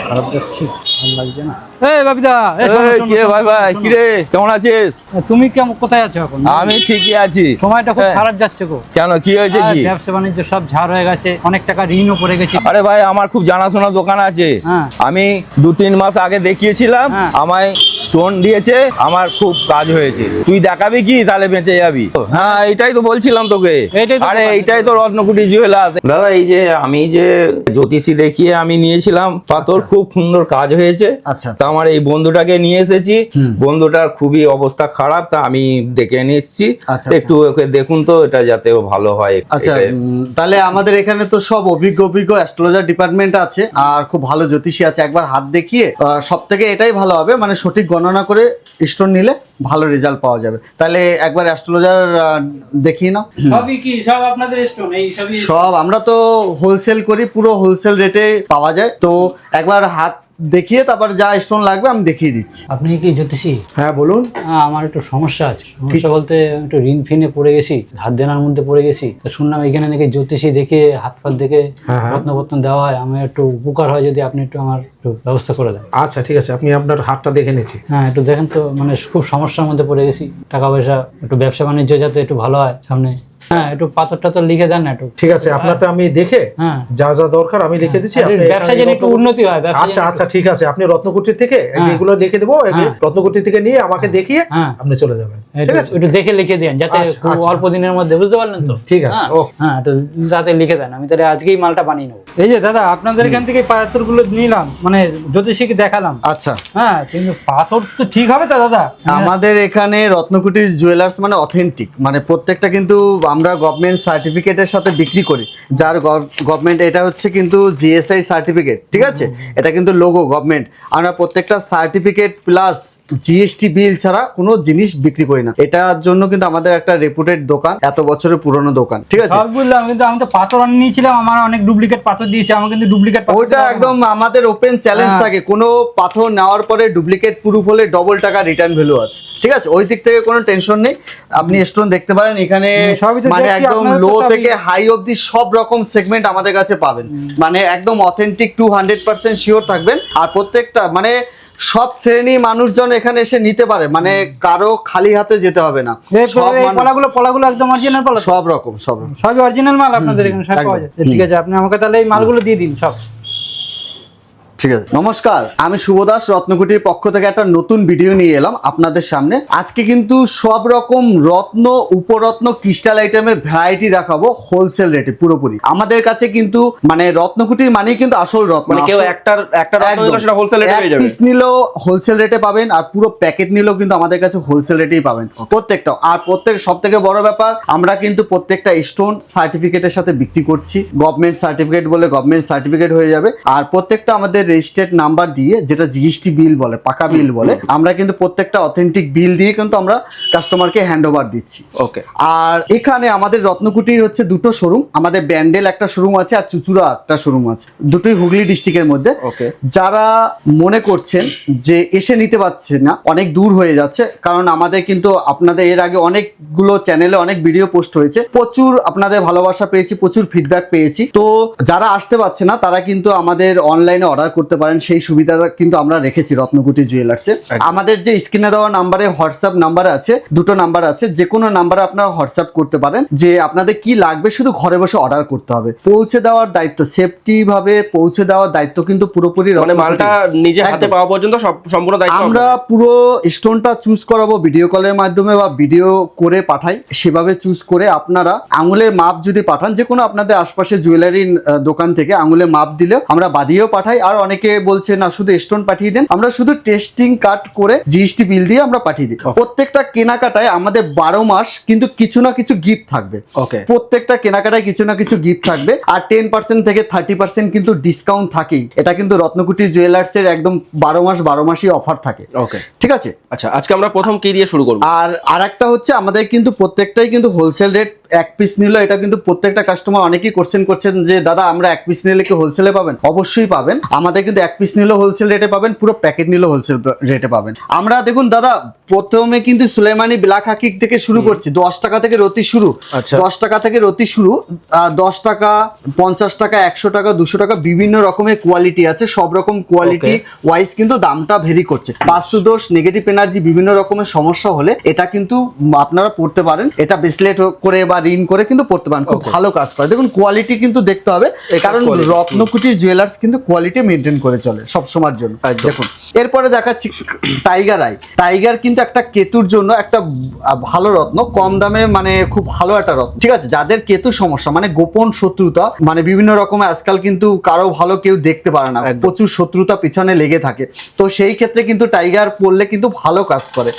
খারাপ যাচ্ছে তুমি কেমন কোথায় আছো এখন? আমি ঠিকই আছি। সময়টা খুব হ্যাঁ। খারাপ যাচ্ছে গো। কেন কি হয়েছে কি? ব্যবসা বাণিজ্য সব ঝাড় হয়ে গেছে অনেক টাকা ঋণও পড়ে গেছে। আরে ভাই আমার খুব জানাশোনা দোকান আছে। হ্যাঁ। আমি দু তিন মাস আগে দেখিয়েছিলাম হ্যাঁ। আমায় স্টোন দিয়েছে আমার খুব কাজ হয়েছে। তুই দেখাবি কি তাহলে বেঁচে যাবি। হ্যাঁ এটাই তো বলছিলাম তোকে। আরে। এইটাই তো রত্নকুটি জুয়েলার্স। দাদা এই যে আমি যে জ্যোতিষী দেখিয়ে আমি নিয়েছিলাম পাথর খুব সুন্দর কাজ হয়েছে। আচ্ছা। তা আমার এই বন্ধুটাকে নিয়ে এসেছি। বন্ধুটার খুবই অবস্থা খারাপ তা আমি ডেকে নিয়ে এসেছি। আচ্ছা, একটু ওকে দেখুন তো এটা যাতে ও ভালো হয়। আচ্ছা তাহলে আমাদের এখানে তো সব অভিজ্ঞ অভিজ্ঞ অ্যাস্ট্রোলজার ডিপার্টমেন্ট আছে। আর খুব ভালো জ্যোতিষী আছে। একবার হাত দেখিয়ে সব থেকে এটাই ভালো হবে মানে সঠিক গণনা করে স্টোন নিলে ভালো রেজাল্ট পাওয়া যাবে। তাহলে একবার অ্যাস্ট্রোলজার দেখিয়ে নাও। সবই কি? সব আপনাদের স্টোন এই সবই সব আমরা তো হোলসেল করি পুরো হোলসেল রেটে পাওয়া যায়। তো একবার হাত দেখিয়ে তারপর যা স্টোন লাগবে আমি দেখিয়ে দিচ্ছি। আপনি কি জ্যোতিষী? হ্যাঁ বলুন। আমার একটু সমস্যা আছে। সমস্যা বলতে একটু ঋণ ফিনে পড়ে গেছি ধার দেনার মধ্যে পড়ে গেছি। তো শুনলাম এখানে নাকি জ্যোতিষী দেখে হাত ফাত দেখে হ্যাঁ, হ্যাঁ। রত্ন বত্ন দেওয়া হয়। আমার একটু উপকার হয় যদি আপনি একটু আমার একটু ব্যবস্থা করে দেন। আচ্ছা ঠিক আছে। আপনি আপনার হাতটা দেখে নিচ্ছি। হ্যাঁ একটু দেখেন তো মানে খুব সমস্যার মধ্যে পড়ে গেছি। টাকা পয়সা একটু ব্যবসা বাণিজ্য যাতে একটু ভালো হয় সামনে। হ্যাঁ একটু পাথর টাথর লিখে দেন না একটু। ঠিক আছে আপনারটা আমি দেখে হ্যাঁ। যা যা দরকার আমি লিখে দিচ্ছি আপনি ব্যবসা এখানে যেন একটু উন্নতি হয় আচ্ছা আচ্ছা ঠিক আছে আপনি রত্নকুটির থেকে হ্যাঁ। যেগুলো দেখে দেবো। রত্নকুটির থেকে নিয়ে আমাকে দেখিয়ে। আপনি চলে যাবেন। ঠিক একটু- আছে? একটু দেখে লিখে দেন যাতে আচ্ছা। অল্প দিনের মধ্যে বুঝতে পারলেন তো? ঠিক আছে, ও। হ্যাঁ একটু যাতে লিখে দেন আমি তাহলে আজকেই মালটা বানিয়ে নেব। এই যে দাদা আপনাদের এখান থেকে পাথরগুলো নিলাম মানে জ্যোতিষীকে দেখালাম। আচ্ছা। হ্যাঁ কিন্তু পাথর তো ঠিক হবে তো দাদা? আমাদের এখানে রত্নকুটি জুয়েলার্স মানে অথেন্টিক মানে প্রত্যেকটা কিন্তু আমরা গভর্নমেন্ট সার্টিফিকেটের সাথে বিক্রি করি। যার গভর্নমেন্ট এটা হচ্ছে কিন্তু জিএসআই সার্টিফিকেট ঠিক আছে? এটা কিন্তু লোগো গভর্নমেন্ট আমরা প্রত্যেকটা সার্টিফিকেট প্লাস জিএসটি বিল ছাড়া কোনো জিনিস বিক্রি করি না। এটার জন্য কিন্তু আমাদের একটা রেপুটেড দোকান এত বছরের পুরনো দোকান ঠিক আছে? বুঝলাম কিন্তু আমি তো পাথর নিয়েছিলাম আমার অনেক ডুপ্লিকেট পাথর দিয়েছে আমার কিন্তু ডুপ্লিকেট ওইটা একদম আমাদের ওপেন চ্যালেঞ্জ। থাকে। কোনো পাথর নেওয়ার পরে ডুপ্লিকেট প্রুফ হলে ডবল টাকা রিটার্ন ভ্যালু আছে ঠিক আছে? ওই দিক থেকে কোনো টেনশন নেই। আপনি স্টোন দেখতে পারেন এখানে সবই মানে একদম লো থেকে হাই অবধি সব রকম সেগমেন্ট আমাদের কাছে পাবেন। মানে একদম authentic two hundred percent sure থাকবেন। আর প্রত্যেকটা মানে সব শ্রেণি মানুষজন এখানে এসে নিতে পারে। মানে কারও খালি হাতে যেতে হবে না। সব রকম পলাগুলো পলাগুলো একদম অরিজিনাল পলা সব রকম সব সবই অরিজিনাল মাল আপনাদের এখানে সব ঠিক আছে আপনি আমাকে তাহলে এই মালগুলো দিয়ে দিন সব। ঠিক আছে। নমস্কার আমি শুভদাস রত্নকুটির পক্ষ থেকে একটা নতুন ভিডিও নিয়ে এলাম আপনাদের সামনে। আজকে কিন্তু সব রকম রত্ন উপরত্ন ক্রিস্টাল আইটেমের ভ্যারাইটি দেখাবো হোলসেল রেটে পুরোপুরি। আমাদের কাছে কিন্তু মানে রত্নকুটির মানেই কিন্তু আসল রত্ন। মানে কেউ একটা রত্ন সেটা হোলসেল রেটে পেয়ে যাবে। পিস নিলেও হোলসেল রেটে পাবেন আর পুরো প্যাকেট নিলেও কিন্তু আমাদের কাছে হোলসেল রেটেই পাবেন। প্রত্যেকটা। আর প্রত্যেক সব থেকে বড় ব্যাপার আমরা কিন্তু প্রত্যেকটা স্টোন সার্টিফিকেটের সাথে বিক্রি করছি। গভর্নমেন্ট সার্টিফিকেট বলে গভর্নমেন্ট সার্টিফিকেট হয়ে যাবে। আর প্রত্যেকটা আমাদের রেজিস্টার্ড নাম্বার দিয়ে যেটা জিএসটি বিল বলে পাকা বিল বলে আমরা কিন্তু প্রত্যেকটা অথেন্টিক বিল দিয়ে কিন্তু আমরা কাস্টমারকে হ্যান্ড ওভার দিচ্ছি। ওকে আর এখানে আমাদের রত্নকুটির হচ্ছে দুটো শোরুম আমাদের ব্যান্ডেল একটা শোরুম আছে আর চুচুড়া একটা শোরুম আছে। দুটোই হুগলি ডিস্ট্রিক্টের মধ্যে। ওকে যারা মনে করছেন যে এসে নিতে পারছে না অনেক দূর হয়ে যাচ্ছে কারণ আমাদের কিন্তু আপনাদের এর আগে অনেকগুলো চ্যানেলে অনেক ভিডিও পোস্ট হয়েছে। প্রচুর আপনাদের ভালোবাসা পেয়েছি প্রচুর ফিডব্যাক পেয়েছি। তো যারা আসতে পারছে না তারা কিন্তু আমাদের অনলাইনে অর্ডার করতে পারেন সেই সুবিধাটা কিন্তু আমরা রেখেছি রত্নকুটি জুয়েলার্সে আমাদের যে স্ক্রিনে দেওয়া নাম্বারে হোয়াটসঅ্যাপ নাম্বার আছে দুটো নাম্বার আছে যে কোনো নাম্বারে আপনারা হোয়াটসঅ্যাপ করতে পারেন যে আপনাদের কি লাগবে শুধু ঘরে বসে অর্ডার করতে হবে। পৌঁছে দেওয়ার দায়িত্ব সেফটি ভাবে পৌঁছে দেওয়ার দায়িত্ব কিন্তু পুরোপুরি মানে মালটা নিজে হাতে পাওয়া পর্যন্ত সম্পূর্ণ দায়িত্ব আমরা পুরো স্টোনটা চুজ করাবো ভিডিও কলের মাধ্যমে বা ভিডিও করে পাঠাই সেভাবে চুজ করে আপনারা আঙুলের মাপ যদি পাঠান যে কোনো আপনাদের আশপাশে জুয়েলারি দোকান থেকে আঙুলের মাপ দিলেও আমরা বাদিয়েও পাঠাই আর অনেকে বলছে না শুধু স্টোন পাঠিয়ে দেন। আমরা শুধু টেস্টিং কাট করে জিএসটি বিল দিয়ে আমরা পাঠিয়ে দিই। প্রত্যেকটা কেনাকাটায় আমাদের বারো মাস কিন্তু কিছু না কিছু গিফট থাকবে। ওকে প্রত্যেকটা কেনাকাটায় কিছু না কিছু গিফট থাকবে আর টেন পার্সেন্ট থেকে থার্টি পার্সেন্ট কিন্তু ডিসকাউন্ট থাকেই। এটা কিন্তু রত্নকুটি জুয়েলার্স এর একদম বারো মাস বারো মাসই অফার থাকে। ওকে ঠিক আছে? আচ্ছা আজকে আমরা প্রথম কি দিয়ে শুরু করব? আর আর একটা হচ্ছে আমাদের কিন্তু প্রত্যেকটাই কিন্তু হোলসেল রেট এক পিস নিল এটা কিন্তু প্রত্যেকটা কাস্টমার অনেকেই কোশ্চেন করছেন যে, দাদা, আমরা এক পিস নিলে কি হোলসেলে পাবেন? অবশ্যই পাবেন। আমাদের কিন্তু এক পিস নিলে হোলসেল রেটে পাবেন, পুরো প্যাকেট নিলে হোলসেল রেটে পাবেন। আমরা দেখুন, দাদা প্রথমে কিন্তু সুলেমানি ব্ল্যাক হাকিক থেকে শুরু করছি। দশ টাকা থেকে রতি শুরু। আচ্ছা। দশ টাকা থেকে রতি শুরু। দশ টাকা পঞ্চাশ টাকা একশো টাকা দুশো টাকা বিভিন্ন রকমের কোয়ালিটি আছে। সব রকম কোয়ালিটি ওয়াইজ কিন্তু দামটা ভেরি করছে। বাস্তুদোষ নেগেটিভ এনার্জি বিভিন্ন রকমের সমস্যা হলে এটা কিন্তু আপনারা পড়তে পারেন। এটা ব্রেসলেট করে বা ঋণ করে কিন্তু পড়তে পারেন। খুব ভালো কাজ করে। দেখুন কোয়ালিটি কিন্তু দেখতে হবে। কারণ রত্নকুটির জুয়েলার্স কিন্তু কোয়ালিটি মেনটেন করে চলে সব সময়ের জন্য। দেখুন এরপরে দেখাচ্ছি টাইগার আই টাইগার কিন্তু একটা কেতুর জন্য একটা ভালো রত্ন কম দামে মানে খুব ভালো একটা রত্ন। ঠিক আছে যাদের কেতু সমস্যা মানে গোপন শত্রুতা মানে বিভিন্ন রকমের আজকাল কিন্তু কারও ভালো কেউ দেখতে পারে না প্রচুর শত্রুতা পিছনে লেগে থাকে। তো সেই ক্ষেত্রে কিন্তু টাইগার পড়লে কিন্তু ভালো কাজ করে।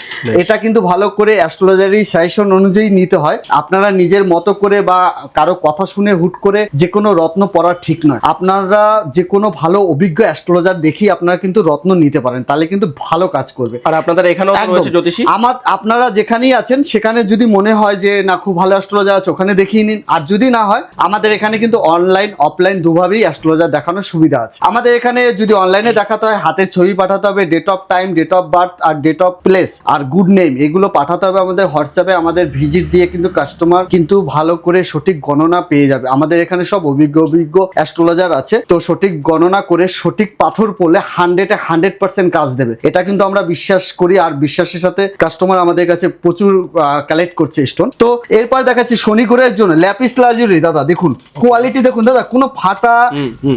এটা কিন্তু ভালো করে অ্যাস্ট্রোলজারি সাজেশন অনুযায়ী নিতে হয়। আপনারা নিজের মতো করে বা কারও কথা শুনে হুট করে যে কোনো রত্ন পড়া ঠিক নয়। আপনারা যে কোনো ভালো অভিজ্ঞ অ্যাস্ট্রোলজার দেখি আপনারা কিন্তু রত্ন নিতে পারেন তাহলে কিন্তু ভালো কাজ করবে। আর আপনাদের এখানেও তো জ্যোতিষী। আমার, আপনারা যেখানেই আছেন, সেখানে যদি মনে হয় যে, না, খুব ভালো অ্যাস্ট্রোলজার আছে, ওখানে দেখিয়ে নিন। আর যদি না হয়, আমাদের এখানে কিন্তু অনলাইন অফলাইন দুভাবেই অ্যাস্ট্রোলজার দেখানোর সুবিধা আছে। আমাদের এখানে যদি অনলাইনে দেখাতে হয়, হাতের ছবি পাঠাতে হবে date of time date of birth R date of place আর গুড নেম এগুলো পাঠাতে হবে আমাদের হোয়াটসঅ্যাপে আমাদের ভিজিট দিয়ে কিন্তু কাস্টমার কিন্তু ভালো করে সঠিক গণনা পেয়ে যাবে। আমাদের এখানে সব অভিজ্ঞ অভিজ্ঞ অ্যাস্ট্রোলজার আছে। তো সঠিক গণনা করে সঠিক পাথর পড়লে হান্ড্রেডে হান্ড্রেড পার্সেন্ট কাজ দেবে। এটা কিন্তু আমরা বিশ্বাস করি আর বিশ্বাসের সাথে কাস্টমার আমাদের কাছে প্রচুর কালেক্ট করছে স্টোন তো এরপর দেখাচ্ছি শনি গ্রহের জন্য ল্যাপিস লাজুরি দাদা দেখুন কোয়ালিটি দেখুন দাদা কোনো ফাটা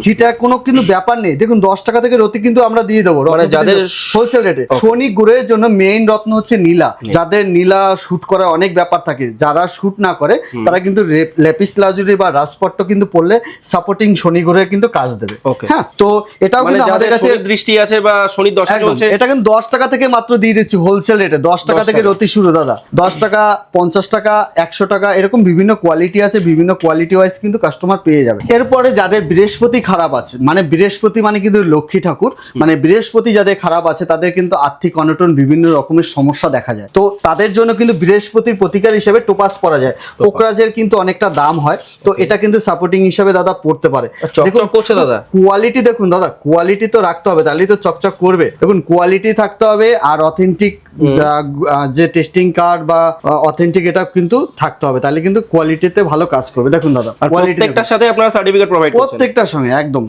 সেটা কোনো কিন্তু ব্যাপার নেই। দেখুন দশ টাকা থেকে রতি কিন্তু আমরা দিয়ে দেবো যাদের হোলসেল রেটে শনি গ্রহের জন্য মেইন রত্ন হচ্ছে নীলা। যাদের নীলা শুট করা অনেক ব্যাপার থাকে যারা শুট না করে তারা কিন্তু ল্যাপিস লাজুরি বা রাজপট্ট কিন্তু পড়লে সাপোর্টিং শনি গ্রহে কিন্তু কাজ দেবে. হ্যাঁ তো এটাও মানে কিন্তু আমাদের কাছে দৃষ্টি আছে বা শনি দশা এটা কিন্তু দশ টাকা থেকে মাত্র দিয়ে দিচ্ছি হোলসেল রেটে দশ টাকা থেকে রতি শুরু দাদা। দশ টাকা পঞ্চাশ টাকা একশো টাকা এরকম বিভিন্ন কোয়ালিটি আছে বিভিন্ন কোয়ালিটি ওয়াইজ কিন্তু কাস্টমার পেয়ে যাবে। এরপরে যাদের বৃহস্পতি খারাপ আছে মানে বৃহস্পতি মানে কিন্তু লক্ষ্মী ঠাকুর মানে বৃহস্পতি যাদের খারাপ আছে তাদের কিন্তু আর্থিক অনটন বিভিন্ন রকমের সমস্যা দেখা যায়। তো তাদের জন্য কিন্তু বৃহস্পতির প্রতিকার হিসেবে টোপাস পরা যায়। পোকরাজের কিন্তু অনেকটা দাম হয়। তো এটা কিন্তু সাপোর্টিং হিসেবে দাদা পড়তে পারে। করছে দাদা। কোয়ালিটি দেখুন দাদা কোয়ালিটি তো রাখতে হবে তাহলেই তো চকচক করবে। দেখুন কোয়ালিটি থাকতে হবে আর অথেন্টিক যে টেস্টিং কার্ড বা অথেন্টিক এটা কিন্তু থাকতে হবে। তাহলে কিন্তু কোয়ালিটিতে ভালো কাজ করবে। দেখুন দাদা আর কোয়ালিটি প্রত্যেকটার সাথে আপনারা সার্টিফিকেট প্রোভাইড প্রত্যেকটার সঙ্গে একদম।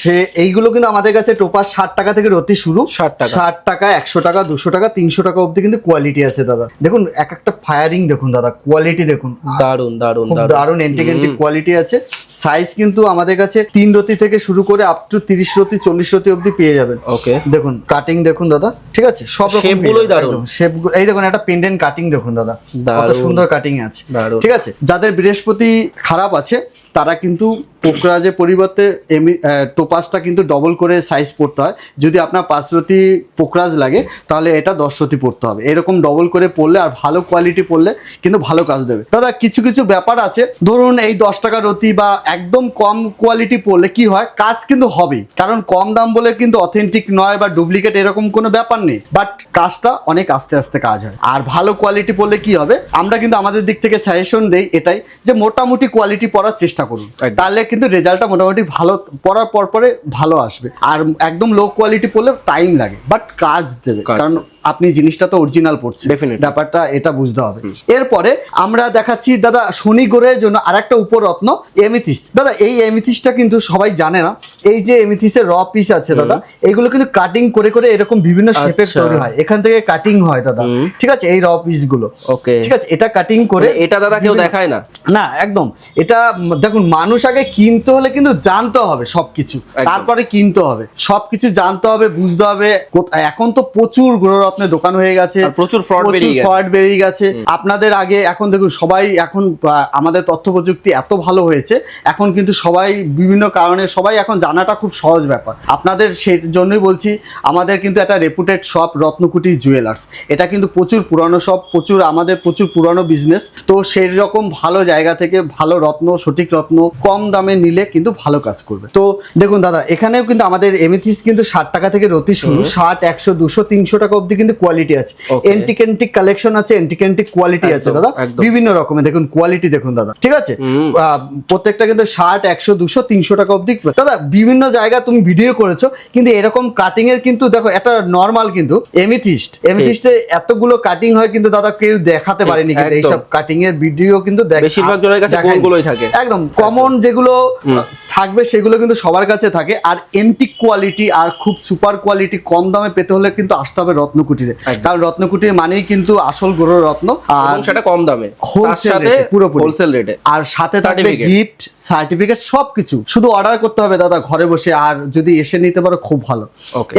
সে এইগুলো কিন্তু আমাদের কাছে টোপার ষাট টাকা থেকে রতি শুরু। 60 টাকা। ষাট টাকা একশো টাকা দুশো টাকা তিনশো টাকা অবধি কিন্তু কোয়ালিটি আছে দাদা। দেখুন এক একটা ফায়ারিং দেখুন দাদা কোয়ালিটি দেখুন। দারুণ দারুণ খুব দারুণ। এন্টিক কোয়ালিটি আছে। সাইজ কিন্তু আমাদের কাছে তিন রতি থেকে শুরু করে আপ টু তিরিশ রতি চল্লিশ রতি অবধি পেয়ে যাবেন। ওকে দেখুন কাটিং দেখুন দাদা ঠিক আছে? সব রকম শেপ এই দেখুন একটা পেন্ডেন্ট কাটিং দেখুন দাদা। কত সুন্দর কাটিং আছে। ঠিক আছে? যাদের বৃহস্পতি খারাপ আছে তারা কিন্তু পোকরাজের পরিবর্তে এমি টোপাসটা কিন্তু ডবল করে সাইজ পড়তে হয়। যদি আপনার পাঁচরতি পোকরাজ লাগে, তাহলে এটা দশরতি পড়তে হবে। এরকম ডবল করে পড়লে আর ভালো কোয়ালিটি পড়লে কিন্তু ভালো কাজ দেবে। দাদা, কিছু কিছু ব্যাপার আছে। ধরুন এই দশ টাকা রতি বা একদম কম কোয়ালিটি পড়লে কি হয়? কাজ কিন্তু হবেই। কারণ কম দাম বলে কিন্তু অথেন্টিক নয় বা ডুপ্লিকেট এরকম কোনো ব্যাপার নেই। বাট কাজটা অনেক আস্তে আস্তে কাজ হয়। আর ভালো কোয়ালিটি পড়লে কি হবে? আমরা কিন্তু আমাদের দিক থেকে সাজেশন দেই এটাই যে মোটামুটি কোয়ালিটি পড়ার চেষ্টা করুন। তাহলে কিন্তু রেজাল্টটা মোটামুটি ভালো পড়ার পর পরে ভালো আসবে। আর একদম লো কোয়ালিটি পড়লে টাইম লাগে বাট কাজ দেবে। কারণ আপনি জিনিসটা তো অরিজিনাল পড়ছেন। ব্যাপারটা এটা বুঝতে হবে। এরপরে আমরা দেখাচ্ছি দাদা শনি গ্রহের জন্য আরেকটা উপরত্ন এমিথিস দাদা এই এমিথিসটা কিন্তু সবাই জানে না। এই যে এমিথিসের র পিস আছে দাদা এইগুলো কিন্তু কাটিং করে করে এরকম বিভিন্ন শেপের আচ্ছা। তৈরি হয়। এখান থেকে কাটিং হয় দাদা। ঠিক আছে? এই র পিসগুলো। ওকে। ঠিক আছে? এটা কাটিং করে মানে এটা দাদা কেউ দেখায় না? না একদম। এটা দেখুন মানুষ আগে কিনতে হলে কিন্তু জানতে হবে সবকিছু। তারপরে কিনতে হবে। সবকিছু জানতে হবে বুঝতে হবে। এখন তো প্রচুর গ্রহরত্নের দোকান হয়ে গেছে। প্রচুর fraud ফ্রড বেরিয়ে গেছে। আপনাদের আগে এখন দেখুন সবাই এখন আমাদের তথ্য প্রযুক্তি এত ভালো হয়েছে এখন কিন্তু সবাই বিভিন্ন কারণে সবাই এখন জানাটা খুব সহজ ব্যাপার। আপনাদের সেই জন্যই বলছি আমাদের কিন্তু একটা রেপুটেড শপ রত্নকুটি জুয়েলার্স এটা কিন্তু প্রচুর পুরানো শপ প্রচুর আমাদের প্রচুর পুরানো বিজনেস তো সেই রকম ভালো জায়গা থেকে ভালো রত্ন সঠিক রত্ন কম দামে নিলে কিন্তু ভালো কাজ করবে। তো দেখুন দাদা এখানেও কিন্তু আমাদের এমিথিস কিন্তু ষাট টাকা থেকে রতি শুরু। ষাট একশো দুশো তিনশো টাকা অবধি কিন্তু কোয়ালিটি আছে। এন্টিক এন্টিক কালেকশন আছে এন্টিক এন্টিক কোয়ালিটি আছে দাদা। বিভিন্ন রকমের দেখুন কোয়ালিটি দেখুন দাদা। ঠিক আছে? প্রত্যেকটা কিন্তু ষাট একশো দুশো তিনশো টাকা অবধি। দাদা বিভিন্ন জায়গা তুমি ভিডিও করেছ কিন্তু এরকম কাটিং এর কিন্তু দেখো এটা নর্মাল কিন্তু এমিথিস্ট এমিথিস্টে এতগুলো কাটিং হয় কিন্তু দাদা কেউ দেখাতে পারেনি কিন্তু এইসব কাটিং এর ভিডিও কিন্তু দেখ- বেশিরভাগ জনের কাছে। গোলগুলোই থাকে। একদম কমন যেগুলো থাকবে সেগুলো কিন্তু সবার কাছে থাকে। আর এন্টিক কোয়ালিটি আর খুব সুপার কোয়ালিটি কম দামে পেতে হলে কিন্তু আসতে হবে রত্নকুটিরে। কারণ রত্নকুটির মানেই কিন্তু আসল গরু রত্ন। আর সেটা কম দামে। হোলসেল রেটে পুরোপুরি। হোলসেল রেটে আর সাথে থাকবে গিফট সার্টিফিকেট সবকিছু। শুধু অর্ডার করতে হবে দাদা ঘরে বসে আর যদি এসে নিতে পারো খুব ভালো।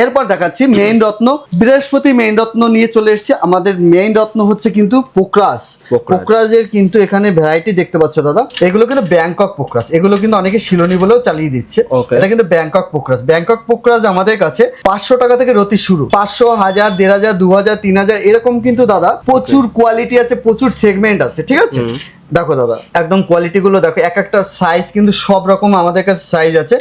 এরপর দেখাচ্ছি মেইন রত্ন। বৃহস্পতি মেইন রত্ন নিয়ে চলে এসেছে। আমাদের মেইন রত্ন হচ্ছে কিন্তু পোকরাস পোকরাজ। পোকরাজের কিন্তু এখানে ভ্যারাইটি দেখতে পাচ্ছ দাদা। এগুলো কিন্তু ব্যাংকক পোকরাস এগুলো কিন্তু অনেকে শিলনি বলেও চালিয়ে দিচ্ছে. এটা কিন্তু ব্যাংকক পোকরাস ব্যাংকক পোকরাস আমাদের কাছে পাঁচশো টাকা থেকে রতি শুরু। পাঁচশো হাজার দেড় হাজার দু হাজার তিন হাজার এরকম কিন্তু দাদা প্রচুর কোয়ালিটি আছে প্রচুর সেগমেন্ট আছে ঠিক আছে? দেখো দাদা একদম কোয়ালিটি গুলো দেখো এক একটা সাইজ কিন্তু সব রকম আমাদের কাছে সাইজ আছে।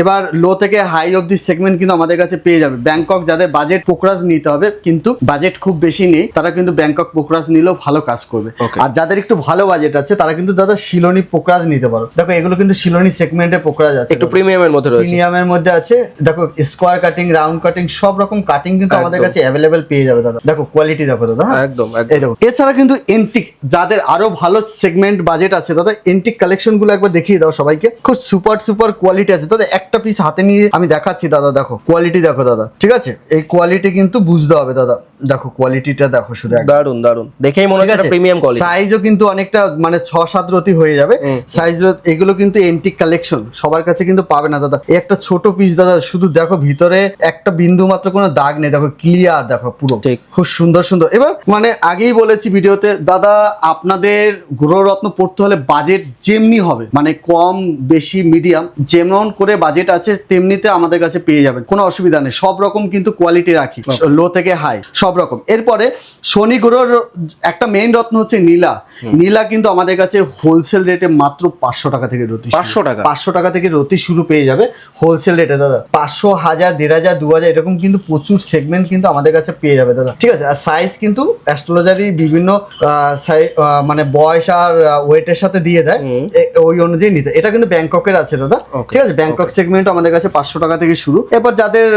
এবার লো থেকে হাই অফ দি সেগমেন্ট কিন্তু আমাদের কাছে পেয়ে যাবে। ব্যাংকক যাদের বাজেট পোকরাজ নিতে হবে কিন্তু বাজেট খুব বেশি নেই তারা কিন্তু ব্যাংকক পোকরাজ নিলেও ভালো কাজ করবে। আর যাদের একটু ভালো বাজেট আছে তারা কিন্তু দাদা শিলনি পোকরাজ নিতে পারো। দেখো এগুলো কিন্তু শিলনি সেগমেন্টে পোকরাজ আছে। একটু দাদা। প্রিমিয়ামের মধ্যে রয়েছে। প্রিমিয়ামের মধ্যে আছে। দেখো স্কোয়ার কাটিং রাউন্ড কাটিং সব রকম কাটিং কিন্তু আমাদের কাছে অ্যাভেলেবেল পেয়ে যাবে দাদা। দেখো কোয়ালিটি দেখো দাদা হ্যাঁ? একদম এই দেখো এছাড়া কিন্তু এন্টিক যাদের আরও ভালো সেগমেন্ট বাজেট আছে। দাদা এন্টিক কালেকশনগুলো একবার দেখিয়ে দাও সবাইকে। খুব সুপার সুপার কোয়ালিটি আছে। দাদা, একটা পিস হাতে নিয়ে আমি দেখাচ্ছি, দাদা, দেখো। কোয়ালিটি দেখো, দাদা। ঠিক আছে? এই কোয়ালিটি কিন্তু বুঝতে হবে, দাদা। দেখো কোয়ালিটিটা দেখো শুধু দারুণ দারুণ দেখেই মনে হচ্ছে প্রিমিয়াম কোয়ালিটি সাইজও কিন্তু অনেকটা মানে ছ সাত রতি হয়ে যাবে। সাইজ এগুলো কিন্তু এন্টিক কালেকশন সবার কাছে কিন্তু পাবে না দাদা। এই একটা ছোট পিস দাদা শুধু দেখো ভিতরে একটা বিন্দু মাত্র কোনো দাগ নেই। দেখো ক্লিয়ার দেখো পুরো। ঠিক। খুব সুন্দর সুন্দর। এবার মানে আগেই বলেছি ভিডিওতে দাদা আপনাদের গ্রহরত্ন পড়তে হলে বাজেট যেমনি হবে মানে কম বেশি মিডিয়াম যেমন করে বাজেট আছে তেমনিতে আমাদের কাছে পেয়ে যাবেন। কোনো অসুবিধা নেই। সব রকম কিন্তু কোয়ালিটি রাখি। লো থেকে হাই সব রকম। এরপরে শনি গ্রহর একটা মেইন রত্ন হচ্ছে নীলা। নীলা কিন্তু আমাদের কাছে হোলসেল রেটে মাত্র পাঁচশো টাকা থেকে রতি 500 টাকা? পাঁচশো টাকা থেকে রতি শুরু পেয়ে যাবে হোলসেল রেটে দাদা। পাঁচশো হাজার দেড় হাজার দু হাজার এরকম কিন্তু প্রচুর সেগমেন্ট কিন্তু আমাদের কাছে পেয়ে যাবে দাদা। ঠিক আছে? আর সাইজ কিন্তু অ্যাস্ট্রোলজারি বিভিন্ন মানে বয়স আর ওয়েটের সাথে দিয়ে দেয়। ওই অনুযায়ী নিতে এটা কিন্তু ব্যাংককের আছে দাদা। ঠিক আছে? ব্যাংকক সেগমেন্ট আমাদের কাছে পাঁচশো টাকা থেকে শুরু। এরপর যাদের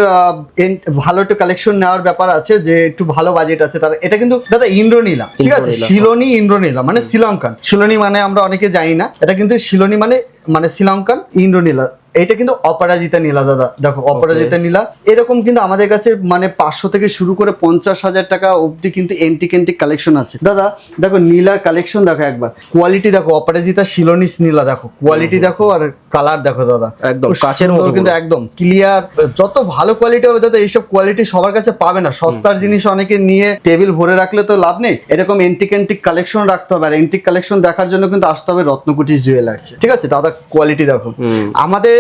ভালো একটু কালেকশন নেওয়ার ব্যাপার আছে যে একটু ভালো বাজেট আছে তারা এটা কিন্তু দাদা ইন্দ্রনীলা ঠিক আছে? শিলনী শিলনি ইন্দ্রনীলা মানে শ্রীলঙ্কান। শিলনি মানে আমরা অনেকে জানি না এটা কিন্তু শিলনি মানে মানে শ্রীলঙ্কান ইন্দ্রনীলা। এটা কিন্তু অপরাজিতা নীলা দাদা। দেখো অপরাজিতা নীলা। এরকম কিন্তু আমাদের কাছে মানে পাঁচশো থেকে শুরু করে পঞ্চাশ হাজার টাকা অবধি কিন্তু এন্টিক এন্টিক কালেকশন আছে। দাদা দেখো নীলার কালেকশন দেখো একবার। কোয়ালিটি দেখো অপরাজিতা শিলনিস নীলা দেখো। কোয়ালিটি দেখো আর কালার দেখো দাদা। একদম সুন্দর মতো কিন্তু একদম ক্লিয়ার যত ভালো কোয়ালিটি হবে দাদা এইসব কোয়ালিটি সবার কাছে পাবে না। সস্তার জিনিস অনেকে নিয়ে টেবিল ভরে রাখলে তো লাভ নেই। এরকম এন্টিক এন্টিক কালেকশন রাখতে হবে। আর এন্টিক কালেকশন দেখার জন্য কিন্তু আসতে হবে রত্নকুটি জুয়েলার্স ঠিক আছে দাদা কোয়ালিটি দেখো। আমাদের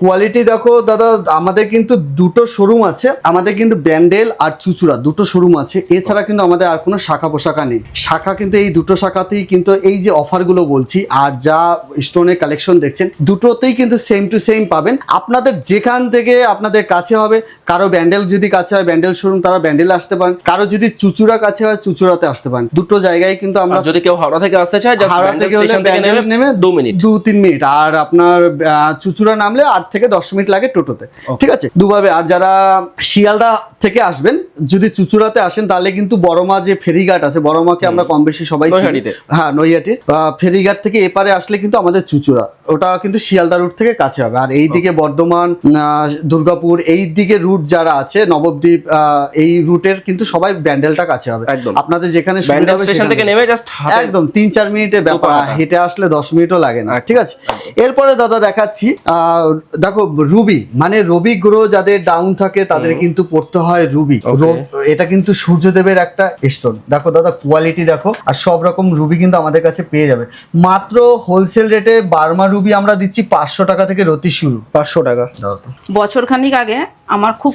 কোয়ালিটি দেখো দাদা আমাদের কিন্তু দুটো শোরুম আছে। আমাদের কিন্তু ব্যান্ডেল আর চুচুড়া দুটো শোরুম আছে। এছাড়া কিন্তু আমাদের আর কোনো শাখা পোশাকা নেই। শাখা কিন্তু এই দুটো শাখাতেই কিন্তু এই যে অফারগুলো বলছি আর যা স্টোনের কালেকশন দেখছেন দুটোতেই কিন্তু সেম টু সেম পাবেন। আপনাদের যেখান থেকে আপনাদের কাছে হবে কারও ব্যান্ডেল যদি কাছে হয় ব্যান্ডেল শোরুম তারা ব্যান্ডেলে আসতে পারেন। কারও যদি চুচুড়া কাছে হয় চুচুড়াতে আসতে পারেন। দুটো জায়গায় কিন্তু আমরা যদি কেউ হাওড়া থেকে আসতে চায় হাওড়া থেকে হলে ব্যান্ডেল নেমে দু মিনিট। দু তিন মিনিট। আর আপনার চুচুড়া নামলে আট থেকে দশ মিনিট লাগে টোটোতে। ঠিক আছে? দুভাবে। আর যারা শিয়ালদা থেকে আসবেন যদি চুচুড়াতে আসেন তাহলে কিন্তু বড়মা যে ফেরিঘাট আছে বড়মাকে আমরা কম বেশি সবাই হ্যাঁ নৈহাটির ফেরিঘাট থেকে এপারে আসলে কিন্তু আমাদের চুচুড়া। ওটা কিন্তু শিয়ালদা রুট থেকে কাছে হবে। আর এই দিকে বর্ধমান দুর্গাপুর এই দিকে রুট যারা আছে নবদ্বীপ আহ, এই রুটের কিন্তু সবাই ব্যান্ডেলটা কাছে হবে। একদম। আপনাদের যেখানে সুবিধা হবে সেখানে। থেকে নেমে জাস্ট একদম তিন চার মিনিটের ব্যাপার। হেঁটে আসলে দশ মিনিটও লাগে না ঠিক আছে? এরপরে দাদা দেখাচ্ছি আহ, দেখো রুবি মানে রবি গ্রহ যাদের ডাউন থাকে তাদের কিন্তু পড়তে হয় রুবি। এটা কিন্তু সূর্যদেবের একটা স্টোন দেখো দাদা কোয়ালিটি দেখো আর সব রকম রুবি কিন্তু আমাদের কাছে পেয়ে যাবে। মাত্র হোলসেল রেটে বার্মা রুবি আমরা দিচ্ছি পাঁচশো টাকা থেকে রতি শুরু। পাঁচশো টাকা। বছর খানিক আগে আমার খুব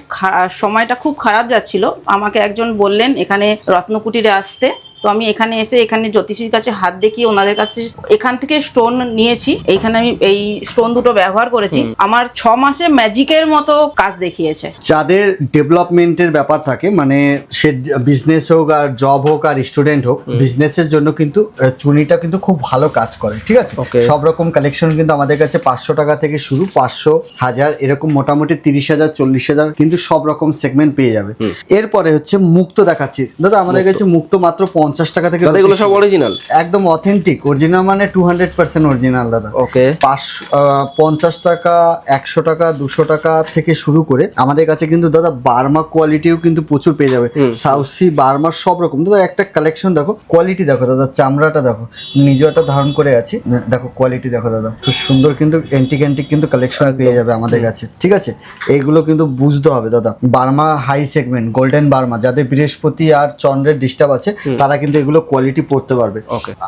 সময়টা খুব খারাপ যাচ্ছিল। আমাকে একজন বললেন এখানে রত্নকুটিরে আসতে। আমি এখানে এসে এখানে জ্যোতিষীর কাছে হাত দেখিয়ে ওনাদের কাছে এখান থেকে স্টোন নিয়েছি। এইখানে আমি এই স্টোন দুটো ব্যবহার করেছি। আমার ছ মাসে ম্যাজিকের মতো কাজ দেখিয়েছে। যাদের ডেভেলপমেন্টের ব্যাপার থাকে মানে সে বিজনেস হোক আর জব হোক আর স্টুডেন্ট হোক বিজনেসের জন্য কিন্তু চুনিটা কিন্তু খুব ভালো কাজ করে ঠিক আছে? সব রকম কালেকশন কিন্তু আমাদের কাছে পাঁচশো টাকা থেকে শুরু পাঁচশো হাজার এরকম মোটামুটি তিরিশ হাজার চল্লিশ হাজার কিন্তু সব রকম সেগমেন্ট পেয়ে যাবে। এরপরে হচ্ছে মুক্ত দেখাচ্ছি। দাদা আমাদের কাছে মুক্ত মাত্র পঞ্চাশ টাকা থেকে এগুলো সব অরিজিনাল একদম অথেন্টিক অরিজিনাল মানে টু হান্ড্রেড পার্সেন্ট অরিজিনাল দাদা। ওকে পাঁচ পঞ্চাশ টাকা একশো টাকা দুশো টাকা থেকে শুরু করে আমাদের কাছে কিন্তু দাদা বার্মা কোয়ালিটিও কিন্তু প্রচুর পেয়ে যাবে। সাউথ সি বার্মার সব রকম। দাদা একটা কালেকশন দেখো কোয়ালিটি দেখো দাদা চামড়াটা দেখো। নিজেও একটা ধারণ করে আছি। দেখো কোয়ালিটি দেখো দাদা। খুব সুন্দর কিন্তু অ্যান্টিক অ্যান্টিক কিন্তু কালেকশন পেয়ে যাবে আমাদের কাছে। ঠিক আছে? এইগুলো কিন্তু বুঝতে হবে দাদা। Burma high segment golden Burma. যাদের বৃহস্পতি আর চন্দ্রের ডিস্টার্ব আছে তারা কিন্তু এগুলো কোয়ালিটি পড়তে পারবে।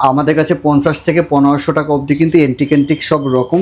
আমাদের কাছে পঞ্চাশ থেকে পনেরোশো টাকা অবধি কিন্তু এন্টিক এন্টিক সব রকম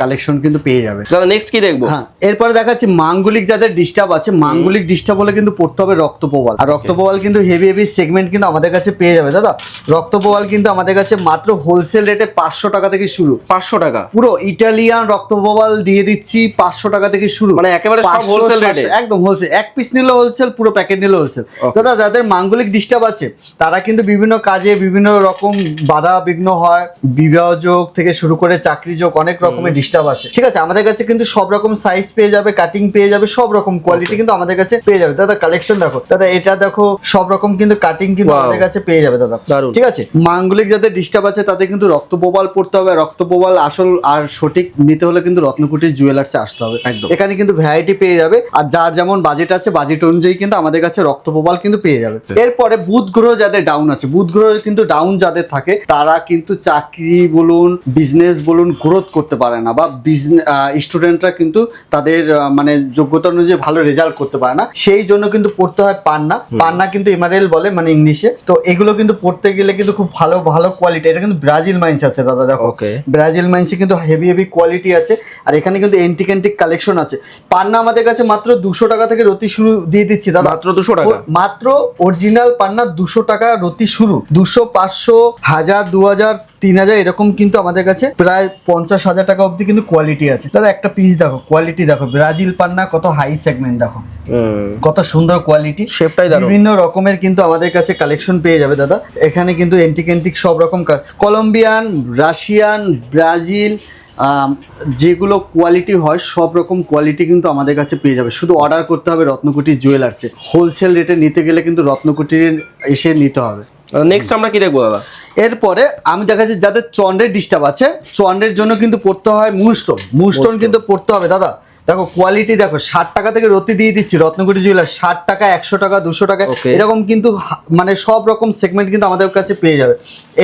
কালেকশন কিন্তু পেয়ে যাবে। নেক্সট কি দেখব? হ্যাঁ এরপরে দেখাচ্ছি মাঙ্গলিক যাদের ডিস্টার্ব আছে মাঙ্গলিক ডিস্টার্ব হলে কিন্তু পড়তে হবে রক্তপ্রবাল। আর রক্তপ্রবাল কিন্তু হেভি হেভি সেগমেন্ট কিন্তু আমাদের কাছে পেয়ে যাবে দাদা। রক্তপ্রবাল কিন্তু আমাদের কাছে মাত্র হোলসেল রেটে পাঁচশো টাকা থেকে শুরু। পাঁচশো টাকা? পুরো ইটালিয়ান রক্তপ্রবাল দিয়ে দিচ্ছি পাঁচশো টাকা থেকে শুরু। মানে একেবারে সব 500, wholesale 700, rate এ? একদম হোলসেল এক পিস নিলে হোলসেল পুরো প্যাকেট নিলে হোলসেল দাদা যাদের মাঙ্গলিক ডিস্টার্ব আছে তারা কিন্তু বিভিন্ন কাজে বিভিন্ন রকম বাধা বিঘ্ন হয় বিবাহ যোগ থেকে শুরু করে চাকরি যোগ অনেক রকমের ডিস্টার্ব আসে। ঠিক আছে আমাদের কাছে কিন্তু সব রকম সাইজ পেয়ে যাবে কাটিং পেয়ে যাবে সব রকম কোয়ালিটি কিন্তু আমাদের কাছে পেয়ে যাবে। দাদা কালেকশন দেখো। দাদা এটা দেখো সব রকম কিন্তু কাটিং কিন্তু আমাদের কাছে পেয়ে যাবে দাদা। ঠিক আছে? মাঙ্গলিক যাদের ডিস্টার্ব আছে তাদের কিন্তু রক্ত প্রবাল পড়তে হবে। রক্ত প্রবাল আসল আর সঠিক নিতে হলে কিন্তু রত্নকুটির জুয়েলার্সে আসতে হবে। একদম। এখানে কিন্তু ভ্যারাইটি পেয়ে যাবে। আর যার যেমন বাজেট আছে বাজেট অনুযায়ী কিন্তু আমাদের কাছে রক্ত প্রবাল কিন্তু পেয়ে যাবে। এরপরে বুধ গ্রহ যাদের ডাউন আছে। বুধ গ্রহ কিন্তু ডাউন যাদের থাকে তারা কিন্তু চাকরি বলুন বিজনেস বলুন গ্রোথ করতে পারে না বা বিজনেস স্টুডেন্টরা কিন্তু তাদের মানে যোগ্যতা অনুযায়ী ভালো রেজাল্ট করতে পারে না। সেই জন্য কিন্তু পড়তে হয় পান্না। পান্না কিন্তু এমারেল বলে মানে ইংলিশে। তো এগুলো কিন্তু পড়তে গেলে কিন্তু খুব ভালো ভালো কোয়ালিটি এটা কিন্তু ব্রাজিল মাইন্স আছে দাদা দেখো. ব্রাজিল মাইন্সে কিন্তু হেভি হেভি কোয়ালিটি আছে। আর এখানে কিন্তু এন্টিক এন্টিক কালেকশন আছে। পান্না আমাদের কাছে মাত্র দুশো টাকা থেকে রতি শুরু দিয়ে দিচ্ছি দাদা। মাত্র দুশো টাকা? মাত্র অরিজিনাল পান্না দুশো টাকা রতি শুরু দুশো পাঁচশো হাজার দু হাজার তিন হাজার এরকম কিন্তু আমাদের কাছে প্রায় পঞ্চাশ হাজার টাকা অবধি কিন্তু কোয়ালিটি আছে। দাদা একটা পিস দেখো কোয়ালিটি দেখো ব্রাজিল পান্না কত হাই সেগমেন্ট দেখো। কত সুন্দর কোয়ালিটি দারুণ। বিভিন্ন রকমের কিন্তু আমাদের কাছে কালেকশন পেয়ে যাবে দাদা। এখানে কিন্তু এন্টিক এন্টিক সব রকম কলম্বিয়ান রাশিয়ান ব্রাজিল যেগুলো কোয়ালিটি হয় সব রকম কোয়ালিটি কিন্তু আমাদের কাছে পেয়ে যাবে। শুধু অর্ডার করতে হবে রত্নকুটি জুয়েলার্সে হোলসেল রেটে নিতে গেলে কিন্তু রত্নকুটির এসে নিতে হবে। নেক্সট আমরা কি দেখব দাদা এরপরে আমি দেখা যাচ্ছে যাদের চন্ডের ডিস্টার্ব আছে চন্ডের জন্য কিন্তু পড়তে হয় মুনস্টোন মুনস্টোন কিন্তু পড়তে হবে দাদা। দেখো কোয়ালিটি দেখো ষাট টাকা থেকে রতি দিয়ে দিচ্ছি রত্নকুটি জুয়েলার ষাট টাকা একশো টাকা দুশো টাকা এরকম কিন্তু মানে সব রকম সেগমেন্ট কিন্তু আমাদের কাছে পেয়ে যাবে।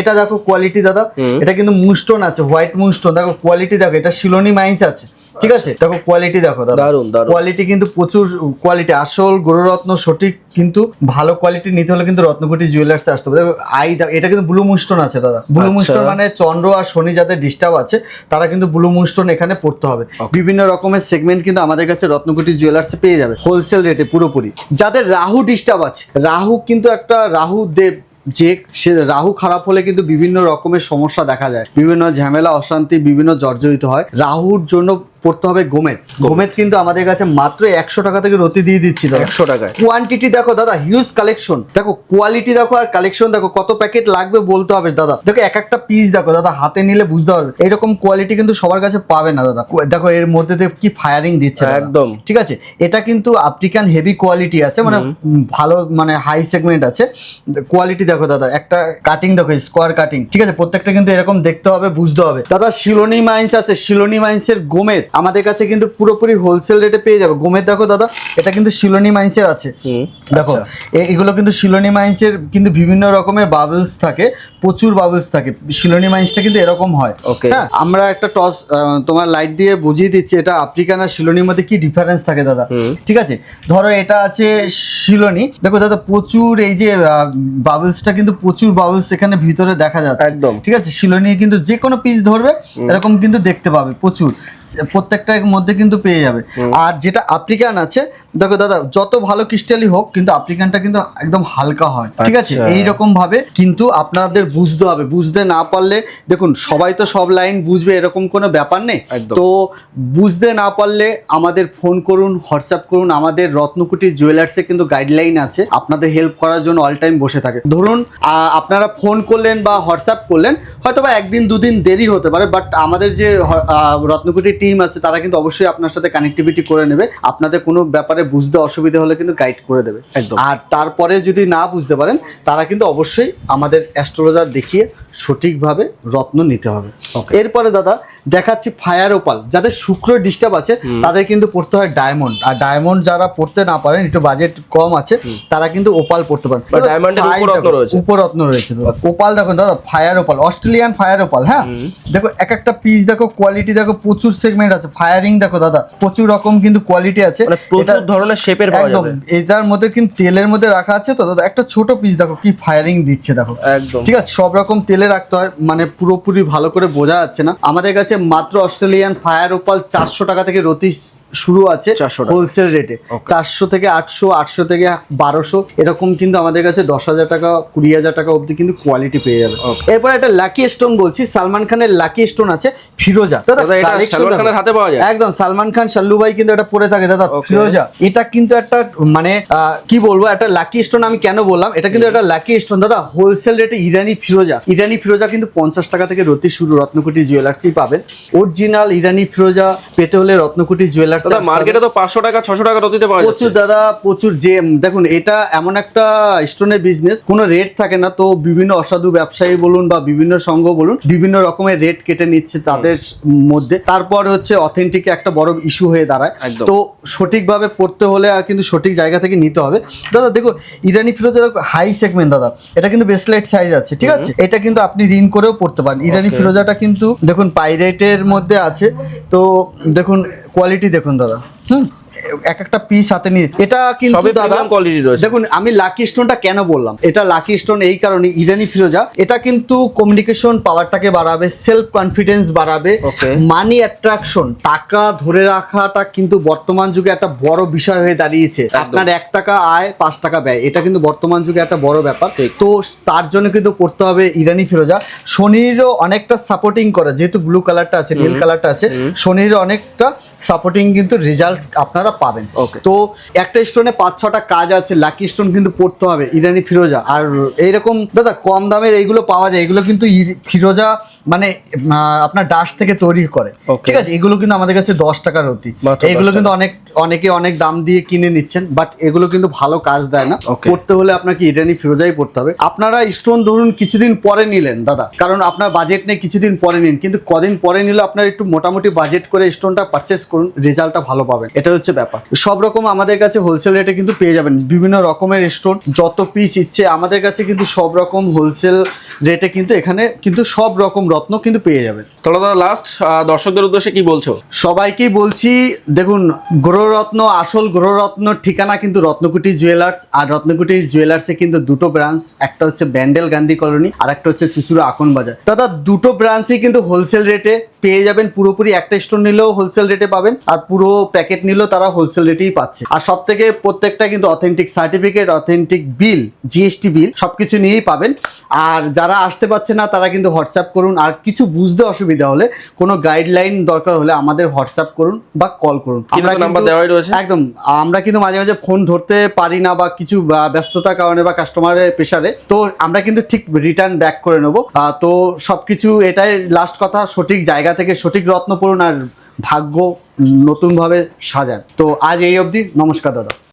এটা দেখো কোয়ালিটি দাদা এটা কিন্তু মুস্টোন আছে হোয়াইট মুস্টোন দেখো কোয়ালিটি দেখো এটা শিলনি মাইন্স আছে। ঠিক আছে? দেখো কোয়ালিটি দেখো দারুণ দারুণ। কোয়ালিটি কিন্তু প্রচুর কোয়ালিটি আসল গুরুরত্ন সঠিক কিন্তু ভালো কোয়ালিটি নিতে হলে কিন্তু রত্নকুটি জুয়েলার্স আসতে হবে। আই এটা কিন্তু ব্লু মুনস্টোন আছে দাদা। ব্লু আচ্ছা। মুনস্টোন মানে চন্দ্র আর শনি যাদের ডিস্টার্ব আছে তারা কিন্তু ব্লু মুনস্টোন এখানে পড়তে হবে। বিভিন্ন রকমের সেগমেন্ট কিন্তু আমাদের কাছে রত্নকুটি জুয়েলার্সে পেয়ে যাবে হোলসেল রেটে পুরোপুরি। যাদের রাহু ডিস্টার্ব আছে রাহু কিন্তু একটা রাহু দেব যে সে রাহু খারাপ হলে কিন্তু বিভিন্ন রকমের সমস্যা দেখা যায়। বিভিন্ন ঝামেলা অশান্তি বিভিন্ন জর্জরিত হয়। রাহুর জন্য পড়তে হবে গোমেদ। গোমেদ। কিন্তু আমাদের কাছে মাত্র একশো টাকা থেকে রতি দিয়ে দিচ্ছি একশো টাকায়। কোয়ান্টিটি দেখো দাদা হিউজ কালেকশন দেখো কোয়ালিটি দেখো আর কালেকশন দেখো কত প্যাকেট লাগবে বলতে হবে দাদা। দেখো এক একটা পিস দেখো দাদা হাতে নিলে বুঝতে পারবে। এরকম কোয়ালিটি কিন্তু সবার কাছে পাবে না দাদা। দেখো এর মধ্যে দিয়ে কি ফায়ারিং দিচ্ছে একদম। ঠিক আছে? এটা কিন্তু আফ্রিকান হেভি কোয়ালিটি আছে মানে ভালো মানে হাই সেগমেন্ট আছে। কোয়ালিটি দেখো দাদা একটা কাটিং দেখো স্কোয়ার কাটিং ঠিক আছে? প্রত্যেকটা কিন্তু এরকম দেখতে হবে বুঝতে হবে। দাদা শিলোনি মাইন্স আছে শিলোনি মাইন্সের গোমেদ। আমাদের কাছে কিন্তু পুরোপুরি হোলসেল রেটে পেয়ে যাবে। গোমেদ দেখো দাদা এটা কিন্তু শিলনি মাইন্সের আছে। দেখো আচ্ছা। এগুলো কিন্তু শিলোনি মাইন্সের কিন্তু বিভিন্ন রকমের বাবলস থাকে প্রচুর বাবলস থাকে। শিলোনি মাইন্সটা কিন্তু এরকম হয়। Okay. হ্যাঁ আমরা একটা টস তোমার লাইট দিয়ে বুঝিয়ে দিচ্ছি এটা আফ্রিকান আর শিলনির মধ্যে কি ডিফারেন্স থাকে দাদা? ঠিক আছে? ধরো এটা আছে শিলোনি। দেখো দাদা প্রচুর এই যে বাবলসটা কিন্তু প্রচুর বাবলস এখানে ভিতরে দেখা যাচ্ছে। একদম। ঠিক আছে? শিলনি কিন্তু যে কোনো পিস ধরবে এরকম কিন্তু দেখতে পাবে প্রচুর। প্রত্যেকটার মধ্যে কিন্তু পেয়ে যাবে। আর যেটা আপ্লিকান আছে দেখো দাদা যত ভালো ক্রিস্টালই হোক কিন্তু আপ্লিকানটা কিন্তু একদম হালকা হয়। ঠিক আছে? আচ্ছা। এই রকম ভাবে কিন্তু আপনাদের বুঝতে হবে। বুঝতে না পারলে দেখুন সবাই তো সব লাইন বুঝবে এরকম কোনো ব্যাপার নেই। তো বুঝতে না পারলে আমাদের ফোন করুন হোয়াটসঅ্যাপ করুন। আমাদের রত্নকুটি জুয়েলার্সে কিন্তু গাইডলাইন আছে। আপনাদের হেল্প করার জন্য অল টাইম বসে থাকে। ধরুন আহ, আপনারা ফোন করলেন বা হোয়াটসঅ্যাপ করলেন হয়তো বা একদিন দুদিন দেরি হতে পারে বাট আমাদের যে রত্নকুটি টিম আছে তারা কিন্তু অবশ্যই আপনার সাথে কানেক্টিভিটি করে নেবে আপনাদের কোনো ব্যাপারে বুঝতে অসুবিধা হলে কিন্তু গাইড করে দেবে একদম। আর তারপরে যদি না বুঝতে পারেন তারা কিন্তু অবশ্যই আমাদের অ্যাস্ট্রোলজার দেখিয়ে সঠিকভাবে রত্ন নিতে হবে। এরপরে দাদা দেখাচ্ছি ফায়ার ওপাল যাদের শুক্র ডিস্টার্ব আছে তাদের কিন্তু পড়তে হয় ডায়মন্ড আর ডায়মন্ড যারা পড়তে না পারেন একটু বাজেট কম আছে তারা কিন্তু ওপাল পড়তে পারেন। উপরত্ন রয়েছে। দাদা ওপাল দেখো দাদা fire opal Australian fire opal হ্যাঁ? দেখো এক একটা পিস দেখো কোয়ালিটি দেখো প্রচুর সেগমেন্ট আছে। ফায়ারিং দেখো দাদা প্রচুর রকম কিন্তু কোয়ালিটি আছে। মানে প্রচুর ধরনের শেপের একদম এটার মধ্যে কিন্তু তেলের মধ্যে রাখা আছে। তো দাদা একটা ছোট পিস দেখো কি ফায়ারিং দিচ্ছে দেখো। একদম। ঠিক আছে সব রকম তেলে রাখতে হয় মানে পুরোপুরি ভালো করে বোঝা যাচ্ছে না। আমাদের কাছে মাত্র অস্ট্রেলিয়ান ফায়ার ওপাল চারশো টাকা থেকে রতি শুরু আছে 400 হোলসেল রেটে চারশো থেকে আটশো আটশো থেকে বারোশো এরকম কিন্তু আমাদের কাছে দশ হাজার টাকা কুড়ি হাজার টাকা অবধি কিন্তু কোয়ালিটি পেয়ে যাবে। এরপর একটা লাকি স্টোন বলছি সালমান খানের লাকি স্টোন আছে ফিরোজা। হাতে পাওয়া যায়? একদম সালমান খান শাল্লু ভাই কিন্তু এটা পরে থাকে। দাদা ফিরোজা এটা কিন্তু একটা মানে আহ, কি বলব একটা লাকি স্টোন আমি কেন বললাম? এটা কিন্তু একটা লাকি স্টোন দাদা হোলসেল রেটে ইরানি ফিরোজা। ইরানি ফিরোজা কিন্তু পঞ্চাশ টাকা থেকে রতি শুরু। রত্নকুটি জুয়েলার্সই পাবেন। অরিজিনাল ইরানি ফিরোজা পেতে হলে রত্নকুটি জুয়েলার্স দাদা মার্কেটে তো পাঁচশো টাকা ছশো টাকা রতিতে পাওয়া প্রচুর দাদা প্রচুর যে দেখুন এটা এমন একটা স্টোনের বিজনেস কোনো রেট থাকে না তো বিভিন্ন অসাধু ব্যবসায়ী বলুন বা বিভিন্ন সংঘ বলুন বিভিন্ন রকমের রেট কেটে নিচ্ছে তাদের মধ্যে। তারপর হচ্ছে অথেন্টিক একটা বড় ইস্যু হয়ে দাঁড়ায়। তো সঠিকভাবে পড়তে হলে আর কিন্তু সঠিক জায়গা থেকে নিতে হবে। দাদা দেখো ইরানি ফিরোজা হাই সেগমেন্ট দাদা। এটা কিন্তু বেসলাইট সাইজ আছে ঠিক আছে? এটা কিন্তু আপনি ঋণ করেও পড়তে পারেন। ইরানি ফিরোজাটা কিন্তু দেখুন পাইরেটের মধ্যে আছে। তো দেখুন কোয়ালিটি দেখুন দাদা হুম এক একটা পিস হাতে নিয়ে। এটা কিন্তু দাদা। দেখুন আমি লাকি স্টোনটা কেন বললাম? এটা লাকি স্টোন এই কারণে ইরানি ফিরোজা এটা কিন্তু কমিউনিকেশন পাওয়ারটাকে বাড়াবে সেলফ কনফিডেন্স বাড়াবে মানি অ্যাট্রাকশন টাকা ধরে রাখাটা কিন্তু বর্তমান যুগে একটা বড় বিষয় হয়ে দাঁড়িয়েছে। আপনার এক টাকা আয় পাঁচ টাকা ব্যয় এটা কিন্তু বর্তমান যুগে একটা বড় ব্যাপার। তো তার জন্য কিন্তু পড়তে হবে ইরানি ফিরোজা শনিরও অনেকটা সাপোর্টিং করে যেহেতু ব্লু কালারটা আছে নীল কালারটা আছে শনিরও অনেকটা সাপোর্টিং কিন্তু রেজাল্ট আপনারা পাবেন। তো একটা স্টোনে পাঁচ ছটা কাজ আছে লাকি স্টোন কিন্তু পড়তে হবে ইরানি ফিরোজা। আর এইরকম দাদা কম দামের এইগুলো পাওয়া যায় এগুলো কিন্তু ফিরোজা মানে আপনার ডাস্ট থেকে তৈরি করে. ঠিক আছে? এগুলো কিন্তু আমাদের কাছে দশ টাকার অতি এগুলো কিন্তু অনেক অনেকে অনেক দাম দিয়ে কিনে নিচ্ছেন বাট এগুলো কিন্তু ভালো কাজ দেয় না. পড়তে হলে আপনাকে ইরানি ফিরোজাই পড়তে হবে। আপনারা স্টোন ধরুন কিছুদিন পরে নিলেন দাদা কারণ আপনার বাজেট নেই কিছুদিন পরে নিন কিন্তু কদিন পরে নিলে আপনার একটু মোটামুটি বাজেট করে স্টোনটা পারচেস করুন রেজাল্টটা ভালো পাবেন। এটা হচ্ছে ব্যাপার। সব রকম আমাদের কাছে হোলসেল রেটে কিন্তু পেয়ে যাবেন। বিভিন্ন রকমের স্টোন যত পিস ইচ্ছে আমাদের কাছে কিন্তু সব রকম হোলসেল রেটে কিন্তু এখানে কিন্তু সব রকম রত্ন কিন্তু পেয়ে যাবেন। তাহলে দাদা লাস্ট দর্শকদের উদ্দেশ্যে কি বলছো? সবাইকেই বলছি দেখুন গ্রহরত্ন আসল গ্রহরত্ন ঠিকানা কিন্তু রত্নকুটি জুয়েলার্স আর রত্নকুটি জুয়েলার্সে কিন্তু দুটো ব্রাঞ্চ একটা হচ্ছে ব্যান্ডেল গান্ধী কলোনি আর একটা হচ্ছে চুচুড়া আকন বাজার দাদা, দুটো ব্রাঞ্চই কিন্তু হোলসেল রেটে পেয়ে যাবেন পুরোপুরি একটা স্টোন নিলেও হোলসেল রেটে পাবেন আর পুরো প্যাকেট নিলেও তারা হোলসেল রেটেই পাচ্ছে। আর সব থেকে প্রত্যেকটা কিন্তু authentic certificate authentic bill GST bill সবকিছু নিয়েই পাবেন। আর যারা আসতে পারছে না তারা কিন্তু হোয়াটসঅ্যাপ করুন। আর কিছু বুঝতে অসুবিধা হলে কোনো গাইডলাইন দরকার হলে আমাদের হোয়াটসঅ্যাপ করুন বা কল করুন। রয়েছে। একদম আমরা কিন্তু মাঝে মাঝে ফোন ধরতে পারি না বা কিছু ব্যস্ততার কারণে বা কাস্টমারের প্রেশারে তো আমরা কিন্তু ঠিক রিটার্ন ব্যাক করে নেব। তো সবকিছু এটাই লাস্ট কথা সঠিক জায়গা থেকে সঠিক রত্ন পড়ুন আর ভাগ্য নতুনভাবে সাজান। তো আজ এই অবধি, নমস্কার দাদা।